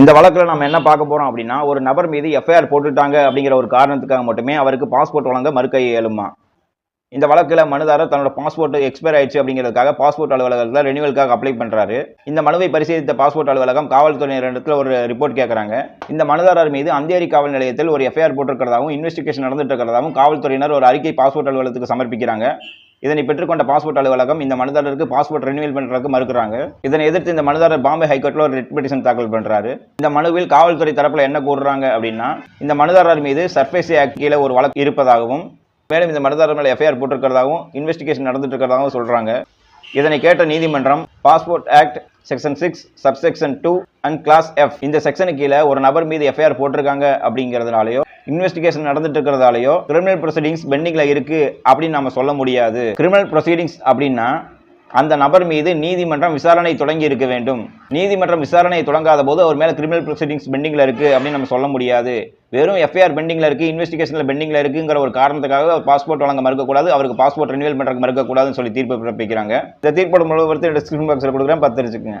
இந்த வழக்கில் நம்ம என்ன பார்க்க போறோம் அப்படின்னா ஒரு நபர் மீது எஃப்ஐஆர் போட்டுட்டாங்க அப்படிங்கிற ஒரு காரணத்துக்காக மட்டுமே அவருக்கு பாஸ்போர்ட் வழங்க மறுக்க இயலுமா இந்த வழக்கில் மனுதாரர் தன்னோட பாஸ்போர்ட் எக்ஸ்பயர் ஆயிடுச்சு அப்படிங்கிறதுக்காக பாஸ்போர்ட் அலுவலகத்தில் ரெனியூவலுக்காக அப்ளை பண்ணுறாரு இந்த மனுவை பரிசீலித்த பாஸ்போர்ட் அலுவலகம் காவல்துறையினரிடத்தில் ஒரு ரிப்போர்ட் கேட்குறாங்க இந்த மனுதாரர் மீது அந்தேரி காவல் நிலையத்தில் ஒரு எஃப்ஐஆர் போட்டிருக்கிறதாகவும் இன்வெஸ்டிகேஷன் நடந்துட்டு இருக்கிறதாகவும் காவல்துறையினர் ஒரு அறிக்கை பாஸ்போர்ட் அலுவலகத்துக்கு சமர்ப்பிக்கிறாங்க. இதனை பெற்றுக்கொண்ட பாஸ்போர்ட் அலுவலகம் இந்த மனுதாரருக்கு பாஸ்போர்ட் ரினியூவல் பண்ணுறதுக்கு மறுக்கிறாங்க. இதனை எதிர்த்து இந்த மனுதாரர் பாம்பே ஹைகோர்ட்டில் ஒரு ரிட் பெட்டிஷன் தாக்கல் பண்ணுறாரு இந்த மனுவில் காவல்துறை தரப்பில் என்ன கூறுறாங்க அப்படின்னா இந்த மனுதாரர் மீது சர்ஃபேசி ஆக்ட் கீழே ஒரு வழக்கு இருப்பதாகவும் மேலும் இந்த மனுதாரர் மேலே எஃப்ஐஆர் போட்டிருக்கிறதாகவும் இன்வெஸ்டிகேஷன் நடந்துட்டு இருக்கிறதாகவும் சொல்கிறாங்க இதனை கேட்ட நீதிமன்றம் passport act section six subsection two and clause F இந்த செக்ஷனுக்கு கீழே ஒரு நபர் மீது எஃப்ஐஆர் போட்டிருக்காங்க அப்படிங்கிறதுனாலயோ இன்வெஸ்டிகேஷன் நடந்துட்டு இருக்கிறதாலயோ கிரிமினல் ப்ரொசீடிங்ஸ் பெண்டிங்கில் இருக்குது அப்படின்னு நம்ம சொல்ல முடியாது. கிரிமினல் ப்ரொசீடிங்ஸ் அப்படின்னா அந்த நபர் மீது நீதிமன்றம் விசாரணை தொடங்கி இருக்க வேண்டும். நீதிமன்றம் விசாரணை தொடங்காத போது அவர் மேலே கிரிமினல் ப்ரொசீடிங்ஸ் பெண்டிங்கில் இருக்குது அப்படின்னு நம்ம சொல்ல முடியாது. வெறும் எஃப்ஐஆர் பெண்டிங்கில் இருக்குது இன்வெஸ்டிகேஷனில் பெண்டிங்கில் இருக்குங்கிற ஒரு காரணத்துக்காக பாஸ்போர்ட் வழங்க மறுக்கக்கூடாது அவருக்கு பாஸ்போர்ட் ரினியூவல் பண்ணுறதுக்கு மறுக்கக்கூடாதுன்னு சொல்லி தீர்ப்பு பிறப்பிக்கிறாங்க. இந்த தீர்ப்போட முழுவதும் டிஸ்கிரிப்ஷன் பாக்ஸில் கொடுக்குறேன் பார்த்து தெரிஞ்சுக்கங்க